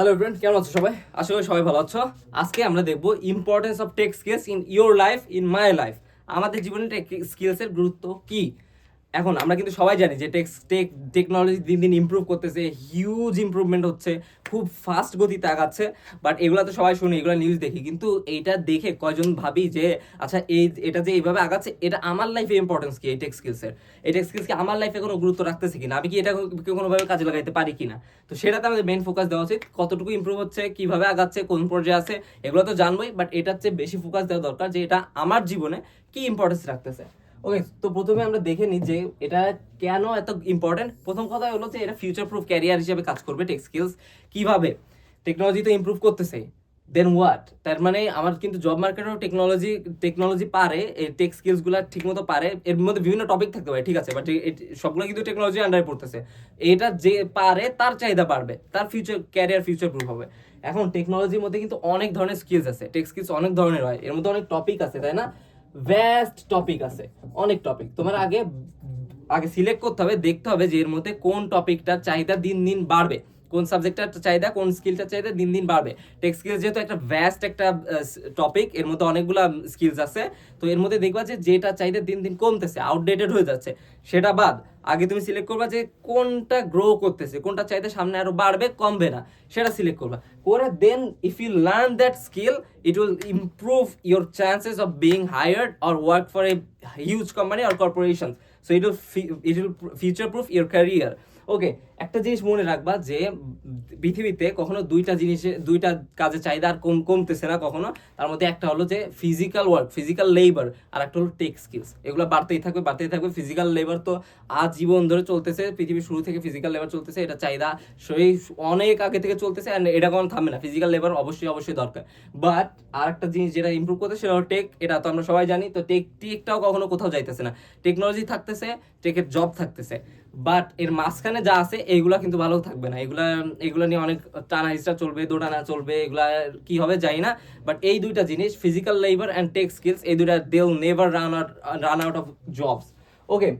Hello friend কেমন আছো সবাই? আশা করি সবাই ভালো আছো। আজকে আমরা দেখব importance of tech skills in your life in my life আমাদের জীবনে টেক স্কিলসের গুরুত্ব কি? এখন আমরা কিন্তু সবাই জানি যে টেক্স টেক টেকনোলজি দিন দিন ইমপ্রুভ করতেছে হিউজ ইম্প্রুভমেন্ট হচ্ছে, খুব ফাস্ট গতিতে আগাচ্ছে বাট এগুলো তো সবাই শুনি, এগুলো নিউজ দেখি। কিন্তু এইটা দেখে কয়জন ভাবি যে আচ্ছা এই, এটা যে এইভাবে আগাচ্ছে, এটা আমার লাইফে ইম্পর্টেন্স কি এই টেক স্কিলসের এই টেক স্কিলস কি আমার লাইফে কোনো গুরুত্ব রাখতেছে কিনা? আমি কি এটা কোনোভাবে কাজে লাগাইতে পারি কিনা? তো সেটাতে আমাদের মেন ফোকাস দেওয়া উচিত, কতটুকু ইমপ্রুভ হচ্ছে, কীভাবে আগাচ্ছে, কোন পর্যায়ে আছে, এগুলো তো জানবোই বাট এটার চেয়ে বেশি ফোকাস দেওয়া দরকার যে এটা আমার জীবনে কি ইম্পর্টেন্স রাখতেছে। ওকে তো প্রথমে আমরা দেখে নিই যে এটা কেন এত ইম্পর্টেন্ট প্রথম কথা হলো যে এটা ফিউচার প্রুফ ক্যারিয়ার হিসেবে কাজ করবে টেক স্কিলস কীভাবে? টেকনোলজি তো ইমপ্রুভ করতেছে। দেন হোয়াট তার মানে আমার কিন্তু জব মার্কেটেও টেকনোলজি টেকনোলজি পারে এই টেক স্কিলসগুলো ঠিকমতো পারে। এর মধ্যে বিভিন্ন টপিক থাকতে পারে, ঠিক আছে? বাট সবগুলো কিন্তু টেকনোলজি আন্ডারে পড়তেছে। এটা যে পারে, তার চাহিদা বাড়বে। তার ফিউচার ক্যারিয়ার ফিউচার প্রুফ হবে। এখন টেকনোলজির মধ্যে কিন্তু অনেক ধরনের স্কিলস আছে। টেক স্কিলস অনেক ধরনের হয়। এর মধ্যে অনেক টপিক আছে, তাই না? ভ্যাস্ট টপিক আছে। অনেক টপিক তোমার আগে আগে সিলেক্ট করতে হবে, দেখতে হবে যে এর মধ্যে কোন টপিকটার চাহিদা দিন দিন বাড়বে। কোন সাবজেক্টটার চাহিদা, কোন স্কিলটার চাহিদা দিন দিন বাড়বে। টেক স্কিলস যেহেতু একটা ভ্যাস্ট একটা টপিক এর মধ্যে অনেকগুলা স্কিলস আছে। তো এর মধ্যে দেখবা যে যেটা চাহিদা দিন দিন কমতেছে আউটডেটেড হয়ে যাচ্ছে। সেটা বাদ, আগে তুমি সিলেক্ট করবা যে কোনটা গ্রো করতেছে, কোনটা চাহিদা সামনে আরও বাড়বে, কমবে না, সেটা সিলেক্ট করবা। করে then if you learn that skill it will improve your chances of being hired or work for a huge company or corporation so it will it will future proof your career okay একটা জিনিস মনে রাখবা যে, পৃথিবীতে কখনো দুইটা জিনিসে, দুইটা কাজে চাহিদা আর কম, কমতেছে না কখনো। তার মধ্যে একটা হলো যে ফিজিক্যাল ওয়ার্ক ফিজিক্যাল লেবার আর একটা হলো টেক স্কিলস এগুলো বাড়তেই থাকবে বাড়তেই থাকবে। ফিজিক্যাল লেবার তো আজ জীবন ধরে চলতেছে, পৃথিবীর শুরু থেকে ফিজিক্যাল লেবার চলতেছে, এটা চাহিদা সেই অনেক আগে থেকে চলতেছে আর এটা কোনো থামবে না। ফিজিক্যাল লেবার অবশ্যই অবশ্যই দরকার। বাট আর একটা জিনিস যেটা ইমপ্রুভ করতে সেটা হলো টেক এটা তো আমরা সবাই জানি, তো টেক টেকটাও কখনো কোথাও যাইতেছে না। টেকনোলজি থাকতেছে টেকের জব থাকতেছে। বাট এর মাঝখানে যা আছে, এইগুলা কিন্তু ভালো থাকবে না। এগুলা এগুলা নিয়ে অনেক টানা হিস্টা চলবে দোটানা চলবে, এগুলা কি হবে যাই না। বাট এই দুইটা জিনিস physical labour and tech skills এই দুইটা they'll never run out run out of jobs okay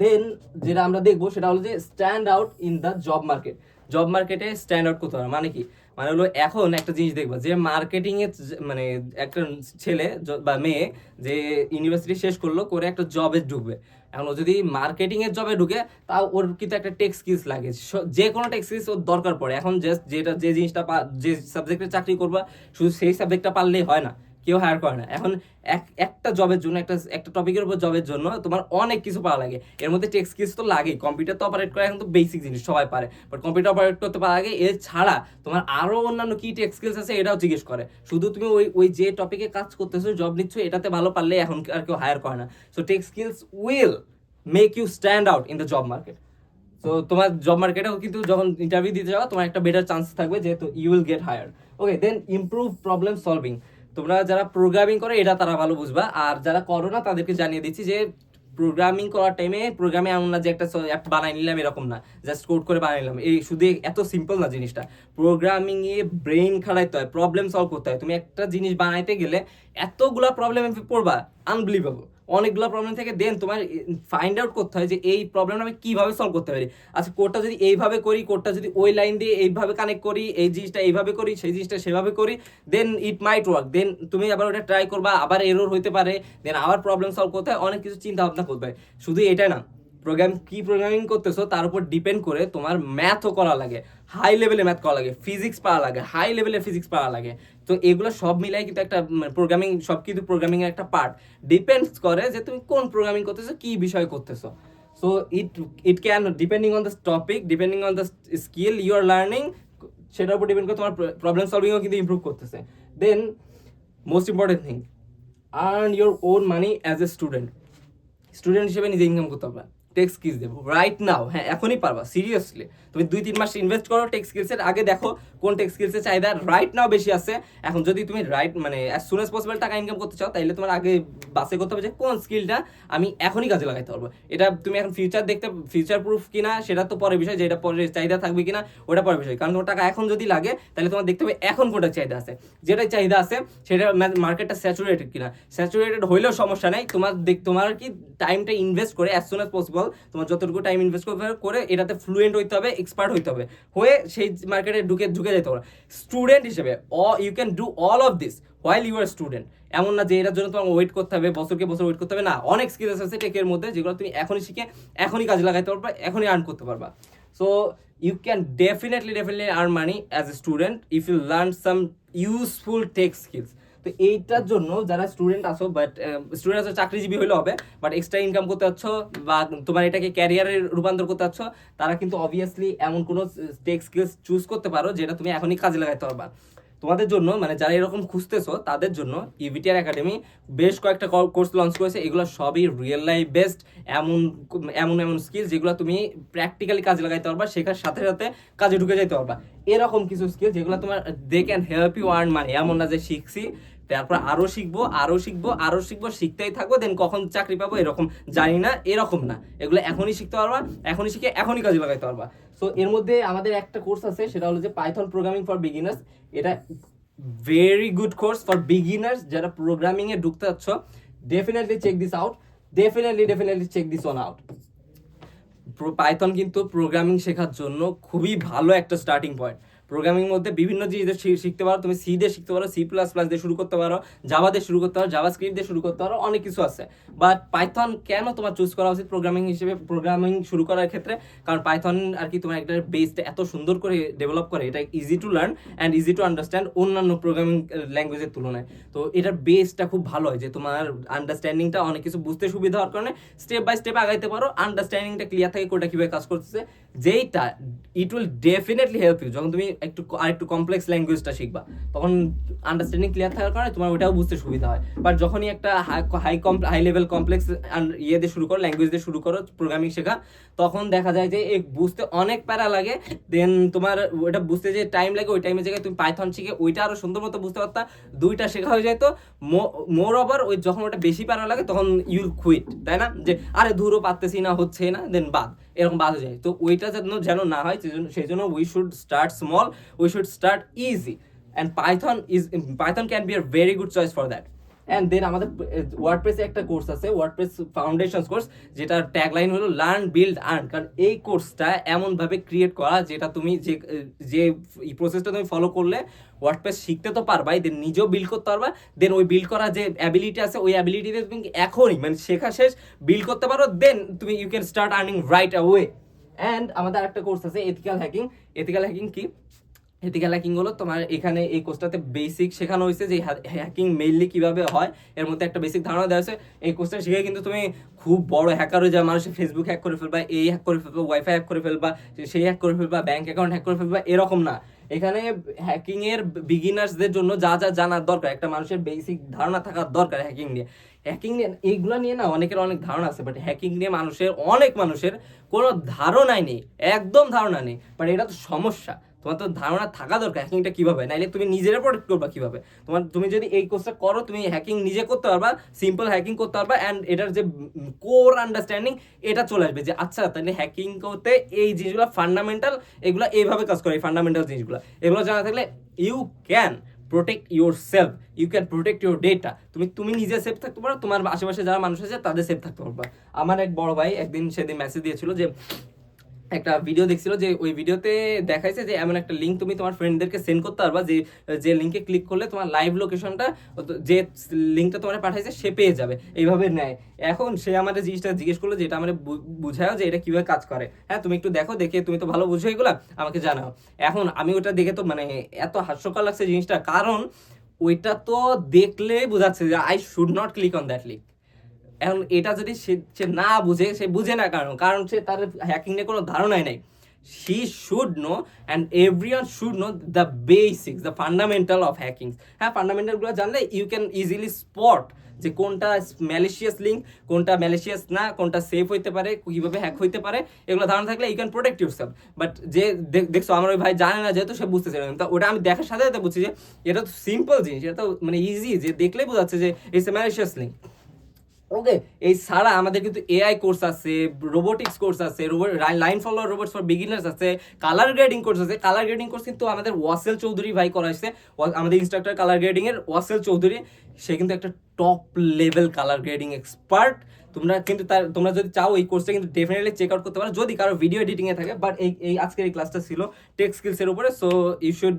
then যেটা আমরা দেখব, সেটা হলো যে stand out in the job market job মার্কেটে স্ট্যান্ড আউট করতে হবে মানে কি? মানে হলো এখন একটা জিনিস দেখবা, যে মার্কেটিং এর মানে একটা ছেলে বা মেয়ে যে ইউনিভার্সিটি শেষ করল, করে একটা জবে ঢুকবে। এখন ও যদি মার্কেটিং এর জবে ঢুকে, তাও ওর কিন্তু একটা টেক স্কিলস লাগে। যে কোনো টেক স্কিলস ওর দরকার পড়ে। এখন জাস্ট যেটা, যে জিনিসটা যে সাবজেক্টে চাকরি করবা, শুধু সেই সাবজেক্টটা পারলেই হয় না। কেউ হায়ার করে না। এখন এক, একটা জবের জন্য, একটা একটা টপিকের উপর জবের জন্য তোমার অনেক কিছু পাওয়া লাগে। এর মধ্যে টেক স্কিলস তো লাগেই। কম্পিউটার তো অপারেট করা এখন তো বেসিক জিনিস, সবাই পারে। বাট কম্পিউটার অপারেট করতে পারা আগে এছাড়া তোমার আরও অন্যান্য কী টেক স্কিলস আছে এটাও জিজ্ঞেস করে। শুধু তুমি ওই ওই যে টপিকে কাজ করতেছো জব নিচ্ছ, এটাতে ভালো পারলে এখন আর কেউ হায়ার করে না। So tech skills will make you stand out in the job market তো তোমার জব মার্কেটেও কিন্তু যখন ইন্টারভিউ দিতে যাও তোমার একটা বেটার চান্স থাকবে যেহেতু you will get hire okay then improve problem solving তোমরা যারা প্রোগ্রামিং করো, এটা তারা ভালো বুঝবা। আর যারা করো না, তাদেরকে জানিয়ে দিচ্ছি যে প্রোগ্রামিং করার টাইমে প্রোগ্রামে এমন না যে একটা অ্যাপ বানাই নিলাম, এরকম না। জাস্ট কোড করে বানাই নিলাম। এই শুধু এত সিম্পল না জিনিসটা। প্রোগ্রামিংয়ে এ ব্রেন খাড়াইতে হয় প্রবলেম সলভ করতে হয়। তুমি একটা জিনিস বানাইতে গেলে এতগুলা প্রবলেম পড়বা আনবিলিভেবল অনেকগুলো প্রবলেম থেকে দেন তোমার ফাইন্ড আউট করতে হয় যে এই প্রবলেমটা আমি কীভাবে সলভ করতে পারি। আচ্ছা কোর্টটা যদি এইভাবে করি কোর্টটা যদি ওই লাইন দিয়ে এইভাবে কানেক্ট করি, এই জিনিসটা এইভাবে করি, সেই জিনিসটা সেভাবে করি দেন ইট মাইট ওয়ার্ক দেন তুমি আবার ওটা ট্রাই করবা, আবার এরোর হইতে পারে দেন আবার প্রবলেম সলভ করতে হয়, অনেক কিছু চিন্তা ভাবনা করতে হয়। শুধু এটা না প্রোগ্রাম কি প্রোগ্রামিং করতেছো, তার উপর ডিপেন্ড করে তোমার ম্যাথও করা লাগে। হাই লেভেলে ম্যাথ করা লাগে ফিজিক্স পাওয়া লাগে হাই লেভেলে ফিজিক্স পাওয়া লাগে। তো এগুলো সব মিলাই কিন্তু একটা প্রোগ্রামিং সব কিন্তু প্রোগ্রামিং এর একটা পার্ট ডিপেন্ডস করে যে তুমি কোন প্রোগ্রামিং করতেছো, কী বিষয় করতেছো। So it it can depending on the topic depending on the skill you are learning সেটার উপর ডিপেন্ড করে তোমার প্রবলেম সলভিংও কিন্তু ইমপ্রুভ করতেছে। Then most important thing earn your own money as a student student হিসেবে নিজে ইনকাম করতে পারবে টেক স্কিলস দেবো রাইট নাও হ্যাঁ এখনই পারবা সিরিয়াসলি তুমি দুই, তিন মাস ইনভেস্ট করো টেক্স স্কিলসের আগে দেখো কোন টেক্স স্কিলসের চাহিদা রাইট নাও বেশি আছে। এখন যদি তুমি রাইট মানে অ্যাজ সুন অ্যাজ পসিবল টাকা ইনকাম করতে চাও তাহলে তোমার আগে বাসে করতে হবে যে কোন স্কিলটা আমি এখনই কাজে লাগাইতে পারব। এটা তুমি এখন ফিউচার দেখতে ফিউচার প্রুফ কিনা, সেটা তো পরে বিষয় যে এটা পরে চাহিদা থাকবে কিনা, ওটা পরে বিষয়। কারণ তোমার টাকা এখন যদি লাগে তাহলে তোমার দেখতে হবে এখন কোনটা চাহিদা আছে। যেটা চাহিদা আছে, সেটা মার্কেটটা স্যাচুরেটেড কিনা। স্যাচুরেটেড হইলেও সমস্যা নাই, তোমার দেখ, তোমার কি টাইমটা ইনভেস্ট করে as soon as possible possible তোমার যতটুকু টাইম ইনভেস্ট করবে, করে এটাতে ফ্লুয়েন্ট হইতে হবে এক্সপার্ট হইতে হবে। হয়ে সেই মার্কেটে ঢুকে ঢুকে যেতে হবে। স্টুডেন্ট হিসেবে অ you can do all of this while you are student এমন না যে এটার জন্য তোমাকে ওয়েট করতে হবে, বছরকে বছর ওয়েট করতে হবে, না। অনেক স্কিলস আছে টেকের মধ্যে, যেগুলো তুমি এখনই শিখে, এখনই কাজে লাগাইতে পারবা, এখনই আর্ন করতে পারবা। So you can definitely definitely earn money as a student if you learn some useful tech skills তো এইটার জন্য যারা স্টুডেন্ট আছো বাট স্টুডেন্ট আছো, চাকরিজীবী হলে হবে বাট এক্সট্রা ইনকাম করতে চাচ্ছ বা তোমার এটাকে ক্যারিয়ারে রূপান্তর করতে চাচ্ছ, তারা কিন্তু অবভিয়াসলি এমন কোনো টেক স্কিলস চুজ করতে পারো যেটা তুমি এখনই কাজে লাগাইতে পারবা। তোমাদের জন্য মানে যারা এরকম খুঁজতেছো, তাদের জন্য E ইভিটিআর একাডেমি বেশ কয়েকটা কোর্স লঞ্চ করেছে, এগুলো সবই রিয়েল লাইফ বেস্ট এমন এমন এমন স্কিল যেগুলো তুমি প্র্যাকটিক্যালি কাজে লাগাইতে পারবা, শেখার সাথে সাথে কাজে ঢুকে যেতে পারবা। এরকম কিছু স্কিল যেগুলো তোমার they can help you earn money এমন না যে শিখছি তারপর আরও শিখব আরও শিখব আরও শিখব, শিখতেই থাকব দেন কখন চাকরি পাবো এরকম জানি না, এরকম না। এগুলো এখনই শিখতে পারবা, এখনই শিখে এখনই কাজে লাগাইতে পারবা। সো এর মধ্যে আমাদের একটা কোর্স আছে, সেটা হলো যে পাইথন প্রোগ্রামিং ফর বিগিনার্স এটা very good course for beginners যারা প্রোগ্রামিং এ ঢুকতে চাচ্ছ। Definitely check this out definitely definitely check this on out Python কিন্তু প্রোগ্রামিং শেখার জন্য খুবই ভালো একটা স্টার্টিং পয়েন্ট প্রোগ্রামিং মধ্যে বিভিন্ন জিনিস শিখতে পারো। তুমি সি দিয়ে শিখতে পারো সি প্লাস প্লাস দিয়ে শুরু করতে পারো জাভা দিয়ে শুরু করতে পারো জাভা স্ক্রিপ্ট দিয়ে শুরু করতে পারো, অনেক কিছু আছে। বাট পাইথন কেন তোমার চুজ করা উচিত প্রোগ্রামিং হিসেবে? প্রোগ্রামিং শুরু করার ক্ষেত্রে, কারণ পাইথন আর কি তোমার একটা বেসটা এত সুন্দর করে ডেভেলপ করে, এটা easy to learn and easy to understand অন্যান্য প্রোগ্রামিং ল্যাঙ্গুয়েজের তুলনায়। তো এটার বেসটা খুব ভালো হয় যে তোমার আন্ডারস্ট্যান্ডিংটা অনেক কিছু বুঝতে সুবিধা হওয়ার কারণে স্টেপ বাই স্টেপ আগাইতে পারো আন্ডারস্ট্যান্ডিংটা ক্লিয়ার থাকে কোটা কীভাবে কাজ করতেছে। যেইটা it will definitely help you যখন তুমি একটু আরেকটু কমপ্লেক্স ল্যাঙ্গুয়েজটা শিখবা। তখন আন্ডারস্ট্যান্ডিং ক্লিয়ার থাকার কারণে তোমার ওটাও বুঝতে সুবিধা হয়। বাট যখনই একটা হাই হাই লেভেল কমপ্লেক্স ইয়ে দিয়ে শুরু করো ল্যাঙ্গুয়েজ দিয়ে শুরু করো প্রোগ্রামিং শেখা, তখন দেখা যায় যে বুঝতে অনেক প্যারা লাগে। দেন তোমার ওটা বুঝতে যে টাইম লাগে, ওই টাইমের জায়গায় তুমি পাইথন শিখে ওইটা আরও সুন্দর মতো বুঝতে পারতা। দুইটা শেখা হয়ে যায় তো। মোর ওভার ওই যখন ওটা বেশি প্যারা লাগে, তখন ইউল কুইট তাই না? যে, আরে দূরও পারতেছি না হচ্ছে না দেন বাদ। এরকম বাদ যায়। তো ওইটা যেন যেন না হয়, সেই জন্য we should start small we should start easy and Python is Python can be a very good choice for that and then আমাদের ওয়ার্ডপ্রেসে একটা কোর্স আছে ওয়ার্ডপ্রেস ফাউন্ডেশন কোর্স যেটার ট্যাগলাইন হলো লার্ন বিল্ড আর্ন কারণ এই কোর্সটা এমনভাবে ক্রিয়েট করা যেটা তুমি যে যে প্রসেসটা তুমি ফলো করলে ওয়ার্ডপ্রেস শিখতে তো পারবাই দেন নিজেও বিল্ড করতে পারবা দেন ওই বিল্ড করা যে অ্যাবিলিটি আছে, ওই অ্যাবিলিটিতে তুমি এখনই মানে শেখা শেষ বিল্ড করতে পারো দেন তুমি you can start earning right and আমাদের একটা কোর্স আছে এথিক্যাল হ্যাকিং এথিক্যাল হ্যাকিং কি? এথিক্যাল হ্যাকিং হলো তোমার এখানে এই কোর্সটাতে বেসিক শেখানো হয়েছে যে হ্যাকিং মেইনলি কীভাবে হয়। এর মধ্যে একটা বেসিক ধারণা দেওয়া হয়েছে এই কোর্সটা শিখে কিন্তু তুমি খুব বড় হ্যাকার হয়ে যাবে মানুষের ফেসবুক হ্যাক করে ফেলবা, এই হ্যাক করে ফেলবা ওয়াইফাই হ্যাক করে ফেলবা সেই হ্যাক করে ফেলবা ব্যাঙ্ক অ্যাকাউন্ট হ্যাক করে ফেলবা, এরকম না। এখানে হ্যাকিংয়ের বিগিনার্সদের জন্য যা যা জানার দরকার, একটা মানুষের বেসিক ধারণা থাকার দরকার হ্যাকিং নিয়ে। হ্যাকিং নিয়ে, এইগুলো নিয়ে না অনেকের অনেক ধারণা আছে বাট হ্যাকিং নিয়ে মানুষের, অনেক মানুষের কোনো ধারণাই নেই, একদম ধারণা নেই। বাট এটা তো সমস্যা। তোমার তো ধারণা থাকা দরকার হ্যাকিংটা কীভাবে? নাইলে তুমি নিজেরা প্রোটেক্ট করবা কীভাবে? তোমার, তুমি যদি এই কোর্সটা করো, তুমি হ্যাকিং নিজে করতে পারবা সিম্পল হ্যাকিং করতে পারবা অ্যান্ড এটার যে কোর আন্ডারস্ট্যান্ডিং এটা চলে আসবে যে আচ্ছা তাহলে হ্যাকিং করতে এই জিনিসগুলো ফান্ডামেন্টাল এগুলো এইভাবে কাজ করে, এই ফান্ডামেন্টাল জিনিসগুলো। এগুলো জানা থাকলে you can protect yourself you can protect your data তুমি তুমি নিজে সেফ থাকতে পারো, তোমার আশেপাশে যারা মানুষ আছে, তাদের সেফ থাকতে পারবা। আমার এক বড় ভাই একদিন সেদিন মেসেজ দিয়েছিল যে একটা ভিডিও দেখছিল যে ওই ভিডিওতে দেখাইছে যে এমন একটা লিঙ্ক তুমি তোমার ফ্রেন্ডদেরকে সেন্ড করতে পারবা, যে যে লিঙ্কে ক্লিক করলে তোমার লাইভ লোকেশনটা যে লিঙ্কটা তোমার পাঠাইছে সে পেয়ে যাবে। এইভাবে নেয়। এখন সে আমাদের জিনিসটা জিজ্ঞেস করল যে, এটা আমাদের বুঝায় যে এটা কীভাবে কাজ করে। হ্যাঁ তুমি একটু দেখো, দেখে তুমি তো ভালো বুঝো এগুলা, আমাকে জানাও। এখন আমি ওটা দেখে তো মানে এত হাস্যকর লাগছে জিনিসটা, কারণ ওইটা তো দেখলে বোঝাচ্ছে যে I should not click on that link এখন এটা যদি সে সে না বুঝে, সে বুঝে না কারণ কারণ সে তার হ্যাকিং নিয়ে কোনো ধারণাই নাই। She should know and everyone should know the basics the fundamental of hacking হ্যাঁ ফান্ডামেন্টালগুলো জানলে ইউ ক্যান ইজিলি স্পট যে কোনটা ম্যালিশিয়াস লিঙ্ক কোনটা ম্যালিশিয়াস না, কোনটা সেফ হইতে পারে, কীভাবে হ্যাক হইতে পারে, এগুলো ধারণা থাকলে you can protect yourself but যে দেখছ, আমার ওই ভাই জানে না, যেহেতু সে বুঝতে চাই তা ওটা আমি দেখার সাথে সাথে বুঝছি যে এটা তো সিম্পল জিনিস, এটা তো মানে ইজি যে দেখলেই বোঝাচ্ছে যে it's a malicious link okay এই ছাড়া আমাদের কিন্তু এআই কোর্স আছে রোবোটিক্স কোর্স আছে line follower robots for beginners আছে কালার গ্রেডিং কোর্স আছে। কালার গ্রেডিং কোর্স কিন্তু আমাদের ওয়াসেল চৌধুরী ভাই করাইছে। আমাদের ইনস্ট্রাক্টর কালার গ্রেডিং এর ওয়াসেল চৌধুরী সে কিন্তু একটা top level colour grading expert তোমরা কিন্তু তার তোমরা যদি চাও এই কোর্সটা কিন্তু ডেফিনেটলি চেক আউট করতে পারো। যদি কারও ভিডিও এডিটিং এ থাকে বাট এই এই আজকের এই ক্লাসটা ছিল টেক স্কিলসের উপরে so you should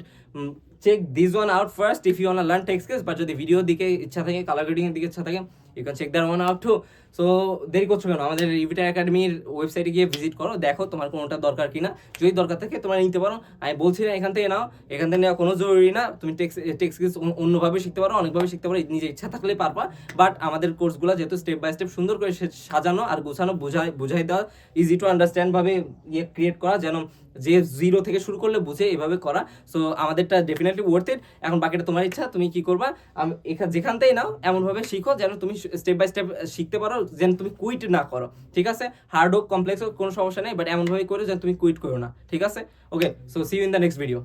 check this one out first if you want learn tech skills but যদি ভিডিও দিকে ইচ্ছা থাকে কালার গ্রেডিং এর দিকে ইচ্ছা থাকে you can check that one out too so দেরি করছ কেন? আমাদের ইভিটার একাডেমির ওয়েবসাইটে গিয়ে ভিজিট করো। দেখো তোমার কোনোটা দরকার কিনা। যদি দরকার থাকে তোমরা নিতে পারো। আমি বলছি না এখান থেকে নাও। এখান থেকে নেওয়া কোনো জরুরি না। তুমি টেক্স টেক্স অন্যভাবে শিখতে পারো, অনেকভাবে শিখতে পারো। নিজের ইচ্ছা থাকলে পারবা। বাট আমাদের কোর্সগুলো যেহেতু স্টেপ বাই স্টেপ সুন্দর করে সাজানো আর গোছানো বোঝাই বুঝাই দেওয়া ইজি টু আন্ডারস্ট্যান্ডভাবে ইয়ে ক্রিয়েট করা। যেন যে জিরো থেকে শুরু করলে বুঝে এভাবে করা। সো আমাদেরটা ডেফিনেটলি ওয়ার্থ ইট এখন বাকিটা তোমার ইচ্ছা, তুমি কি করবা? এখান যেখানতেই নাও, এমনভাবে শিখো যেন তুমি স্টেপ বাই স্টেপ শিখতে পারো, যেন তুমি কুইট না করো। ঠিক আছে? হার্ড ওয়ার্ক কমপ্লেক্স কোনো সমস্যা নেই বাট এমনভাবে করো যেন তুমি কুইট করো না। ঠিক আছে? Okay so see you in the next video